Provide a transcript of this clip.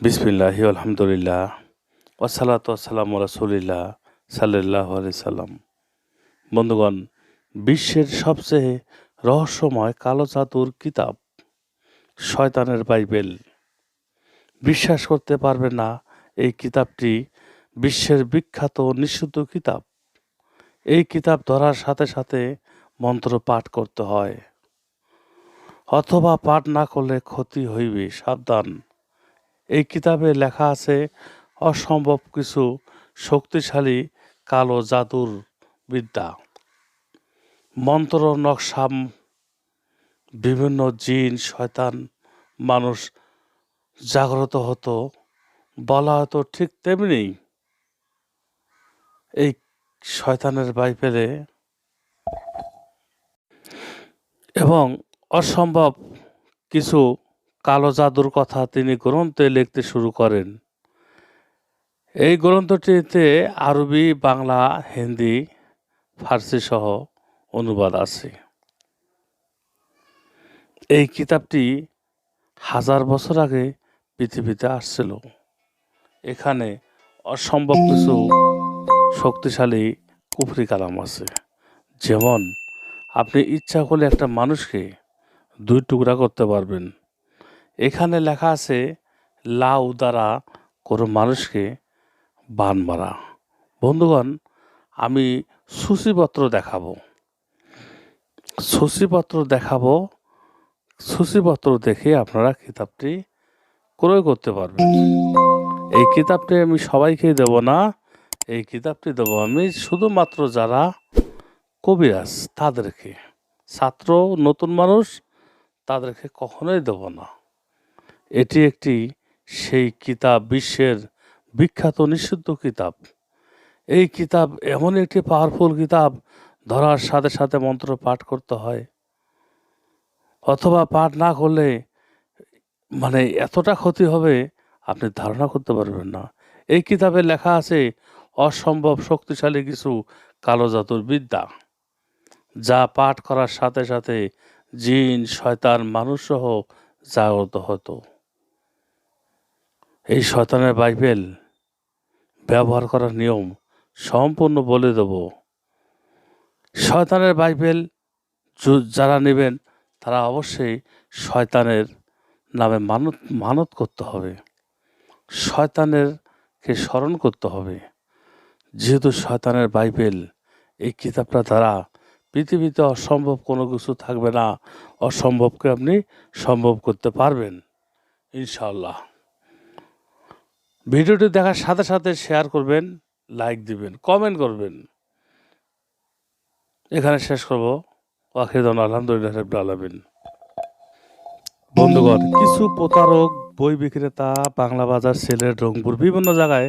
বিসমিল্লাহ, আলহামদুলিল্লাহ ওসালাত আসসালাম রাসুলিল্লাহ সাল্লাহ সাল্লাম। বন্ধুগণ, বিশ্বের সবচেয়ে রহস্যময় কালো জাদুর কিতাব, শয়তানের বাইবেল। বিশ্বাস করতে পারবে না, এই কিতাবটি বিশ্বের বিখ্যাত নিষিদ্ধ কিতাব। এই কিতাব ধরার সাথে সাথে মন্ত্র পাঠ করতে হয়। অথবা পাঠ না করলে ক্ষতি হইবে, সাবধান। এই কিতাবে লেখা আছে, অসম্ভব কিছু শক্তিশালী কালো জাদুর বিদ্যা। মন্ত্র নকশাম বিভিন্ন জিন, শয়তান, মানুষ জাগ্রত হতো, বলা হতো ঠিক তেমনি। এই শয়তানের বাইবেলে এবং অসম্ভব কিছু কালো জাদুর কথা তিনি গ্রন্থে লিখতে শুরু করেন। এই গ্রন্থটিতে আরবি, বাংলা, হিন্দি, ফার্সি সহ অনুবাদ আছে। এই কিতাবটি হাজার বছর আগে পৃথিবীতে আসছিল। এখানে অসম্ভব কিছু শক্তিশালী কুফরি কালাম আছে। যেমন, আপনি ইচ্ছা করলে একটা মানুষকে দুই টুকরা করতে পারবেন। এখানে লেখা আছে, লাউ দ্বারা কোনো মানুষকে বান মারা। বন্ধুগণ, আমি সূচিপত্র দেখাবো। সূচিপত্র দেখাবো, সূচিপত্র দেখে আপনারা কিতাবটি ক্রয় করতে পারবেন। এই কিতাবটি আমি সবাইকে দেব না, এই কিতাবটি দেবো আমি শুধুমাত্র যারা কবিরাজ, তাদেরকে। ছাত্র, নতুন মানুষ, তাদেরকে কখনোই দেব না। এটি একটি সেই কিতাব, বিশ্বের বিখ্যাত নিষিদ্ধ কিতাব। এই কিতাব এমন একটি পাওয়ারফুল কিতাব, ধরার সাথে সাথে মন্ত্র পাঠ করতে হয়। অথবা পাঠ না করলে মানে এতটা ক্ষতি হবে, আপনি ধারণা করতে পারবেন না। এই কিতাবে লেখা আছে, অসম্ভব শক্তিশালী কিছু কালো জাতুর বিদ্যা, যা পাঠ করার সাথে সাথে জিন, শয়তান, মানুষসহ জাগ্রত হতো। এই শয়তানের বাইবেল ব্যবহার করার নিয়ম সম্পূর্ণ বলে দেব। শয়তানের বাইবেল যারা নেবেন, তারা অবশ্যই শয়তানের নামে মানত মানত করতে হবে। শয়তানেরকে স্মরণ করতে হবে। যেহেতু শয়তানের বাইবেল এই কিতাবটা দ্বারা পৃথিবীতে অসম্ভব কোনো কিছু থাকবে না, অসম্ভবকে আপনি সম্ভব করতে পারবেন, ইনশাআল্লাহ। ভিডিওটি দেখার সাথে সাথে শেয়ার করবেন লাইক দিবেন কমেন্ট করবেন। এখানে শেষ করব। ওয়াখিদন আলহামদুলিল্লাহ আলমিন। বন্ধুগণ, কিছু প্রতারক, বই বিক্রেতা, বাংলা বাজার, সেলের রংপুর, বিভিন্ন জায়গায়